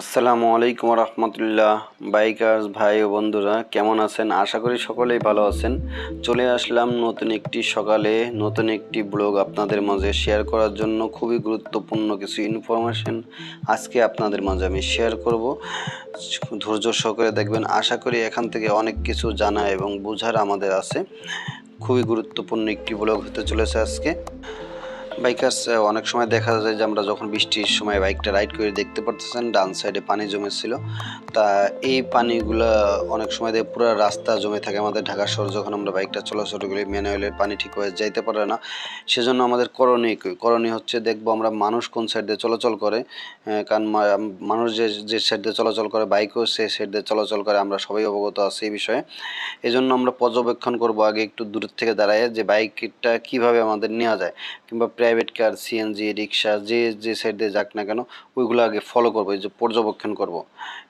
আসসালামু আলাইকুম রহমতুল্লাহ। বাইকার্স, ভাই ও বন্ধুরা, কেমন আছেন? আশা করি সকলেই ভালো আছেন। চলে আসলাম নতুন একটি সকালে, নতুন একটি ব্লগ আপনাদের মাঝে শেয়ার করার জন্য। খুবই গুরুত্বপূর্ণ কিছু ইনফরমেশন আজকে আপনাদের মাঝে আমি শেয়ার করব। ধৈর্য সহকারে দেখবেন, আশা করি এখান থেকে অনেক কিছু জানা এবং বোঝার আমাদের আছে। খুবই গুরুত্বপূর্ণ একটি ব্লগ হতে চলেছে আজকে। বাইকার্স অনেক সময় দেখা যায় যে আমরা যখন বৃষ্টির সময় বাইকটা রাইড করে দেখতে পারতেছেন, ডান সাইডে পানি জমেছিল। তা এই পানিগুলো অনেক সময় দিয়ে পুরো রাস্তা জমে থাকে আমাদের ঢাকা শহর, যখন আমরা বাইকটা চলাচল করি ম্যানুয়ালের পানি ঠিক হয়ে যাইতে পারে না। সেজন্য আমাদের করণীয় করণীয় হচ্ছে দেখব আমরা মানুষ কোন সাইড দিয়ে চলাচল করে কারণ মানুষ যে যে সাইড দিয়ে চলাচল করে বাইকও সে সাইড দিয়ে চলাচল করে, আমরা সবাই অবগত আছি এই বিষয়ে। এই জন্য আমরা পর্যবেক্ষণ করব আগে একটু দূর থেকে দাঁড়ায় যে বাইকটা কীভাবে আমাদের নেওয়া যায়। কিংবা প্রাইভেট কার সিএনজি রিক্সা যে যে সাইড দিয়ে যাক না কেন, ওইগুলো আগে ফলো করব যে পর্যবেক্ষণ করব।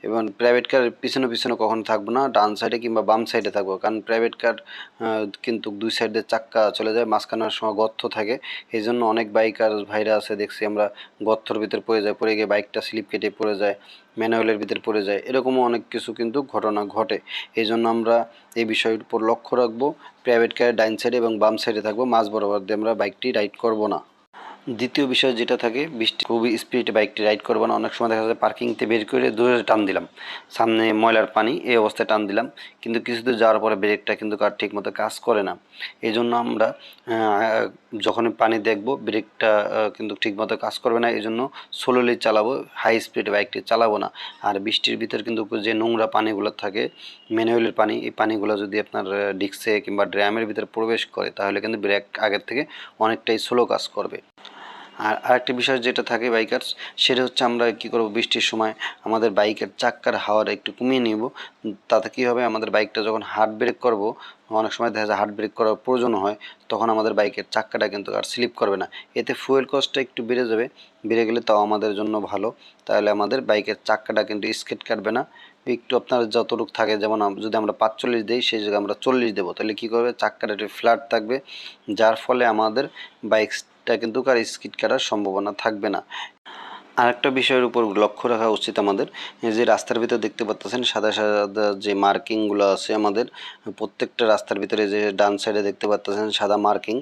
এবং প্রাইভেট কার পিছনে পিছনে কখনো থাকব না, ডান সাইডে কিংবা বাম সাইডে থাকব, কারণ প্রাইভেট কার কিন্তু দুই সাইডে চাক্কা চলে যায় মাঝখানের সময় গর্ত থাকে। এই জন্য অনেক বাইকার ভাইরা আছে, দেখছি আমরা গর্তর ভিতর পড়ে যায়, পড়ে গিয়ে বাইকটা স্লিপ কেটে পড়ে যায়। ম্যানুয়ালের ভিতরে পড়ে যায়। এরকমও অনেক কিছু কিন্তু ঘটনা ঘটে। এই জন্য আমরা এই বিষয়ের উপর লক্ষ্য রাখব। প্রাইভেট কারের ডাইন সাইডে এবং বাম সাইডে থাকব। মাঝ বরাবর দিয়ে আমরা বাইকটি রাইড করব না। দ্বিতীয় বিষয় যেটা থাকে, বৃষ্টি খুবই স্পিডে বাইকটি রাইড করব না। অনেক সময় দেখা যায় পার্কিংতে বের করে দূরে টান দিলাম। সামনে ময়লার পানি, এই অবস্থায় টান দিলাম। কিন্তু কিছু দূর যাওয়ার পরে ব্রেকটা কিন্তু কার ঠিক মতো কাজ করে না। এই জন্য আমরা যখনই পানি দেখব ব্রেকটা কিন্তু ঠিক মতো কাজ করবে না। এই জন্য স্লোলি চালাবো হাই স্পিডে বাইকটি চালাবো না। আর বৃষ্টির ভিতর কিন্তু যে নোংরা পানিগুলো থাকে ম্যানুয়ালের পানি, এই পানিগুলো যদি আপনার ডিক্সে কিংবা ড্রামের ভিতরে প্রবেশ করে, তাহলে কিন্তু ব্রেক আগের থেকে অনেকটাই স্লো কাজ করবে। আর আরেকটি বিষয় যেটা থাকে বাইকার সেটা হচ্ছে আমরা কি করব, বৃষ্টির সময় আমাদের বাইকের চাক্কার হাওয়াটা একটু কমিয়ে নিব। তাতে কি হবে, আমাদের বাইকটা যখন হার্ড ব্রেক করব, অনেক সময় দেখা যায় হার্ড ব্রেক করার প্রয়োজন হয়, তখন আমাদের বাইকের চাক্কাটা কিন্তু আর স্লিপ করবে না। এতে ফুয়েল কস্টটা একটু বেড়ে যাবে, বেড়ে গেলে তাও আমাদের জন্য ভালো। তাহলে আমাদের বাইকের চাক্কাটা কিন্তু স্কেট কাটবে না। একটু আপনার যতটুকু থাকে, যেমন যদি আমরা পাঁচচল্লিশ দিই, সেই জায়গায় আমরা চল্লিশ দেবো। তাহলে কী করবে, চাক্কাটা একটু ফ্ল্যাট থাকবে। যার ফলে আমাদের বাইকটা কিন্তু কার স্কিট কাটার সম্ভাবনা থাকবে না। আরেকটা বিষয়ের উপর লক্ষ্য রাখা উচিত আমাদের যে রাস্তার ভিতর দেখতে পাচ্ছেন সাদা সাদা যে মার্কিংগুলো আছে আমাদের, প্রত্যেকটা রাস্তার ভিতরে যে ডান সাইডে দেখতে পাচ্ছেন সাদা মার্কিং।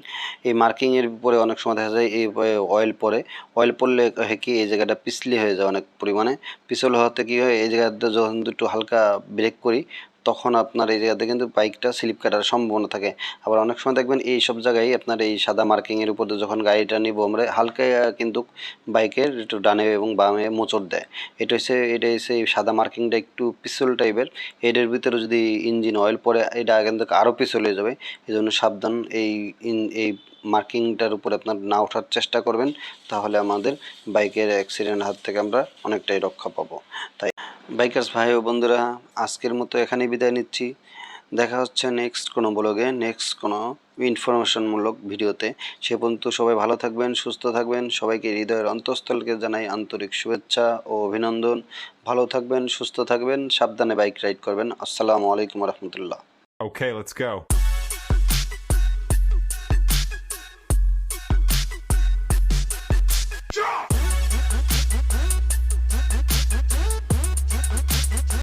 এই মার্কিংয়ের উপরে অনেক সময় দেখা যায় এই অয়েল পরে অয়েল পড়লে কি, এই জায়গাটা পিছলি হয়ে যায় অনেক পরিমাণে। পিছল হওয়াতে কি হয়, এই জায়গাটা যখন একটু হালকা ব্রেক করি তখন আপনার এই জায়গাতে কিন্তু বাইকটা স্লিপ কাটার সম্ভাবনা থাকে। আবার অনেক সময় দেখবেন এই সব জায়গায় আপনার এই সাদা মার্কিংয়ের উপর যখন গাড়িটা নিব, আমরা হালকা কিন্তু বাইকের একটু ডানে এবং বামে মোচড় দেয়। এটা হচ্ছে এটা হচ্ছে এই সাদা মার্কিংটা একটু পিছল টাইপের। এটার ভিতরে যদি ইঞ্জিন অয়েল পরে এটা কিন্তু আরও পিছল হয়ে যাবে। এই জন্য সাবধান এই এই মার্কিংটার উপরে আপনার না ওঠার চেষ্টা করবেন তাহলে আমাদের বাইকের অ্যাক্সিডেন্ট হাত থেকে আমরা অনেকটাই রক্ষা পাবো। তাই বাইকার্স ভাই ও বন্ধুরা আজকের মতো এখানেই বিদায় নিচ্ছি। দেখা হচ্ছে নেক্সট কোনো ব্লগে নেক্সট কোনো ইনফরমেশনমূলক ভিডিওতে সে পর্যন্ত সবাই ভালো থাকবেন সুস্থ থাকবেন। সবাইকে হৃদয়ের অন্তঃস্থলকে জানাই আন্তরিক শুভেচ্ছা ও অভিনন্দন। ভালো থাকবেন সুস্থ থাকবেন সাবধানে বাইক রাইড করবেন। আসসালামু আলাইকুম রহমতুল্লাহ। Okay, let's go.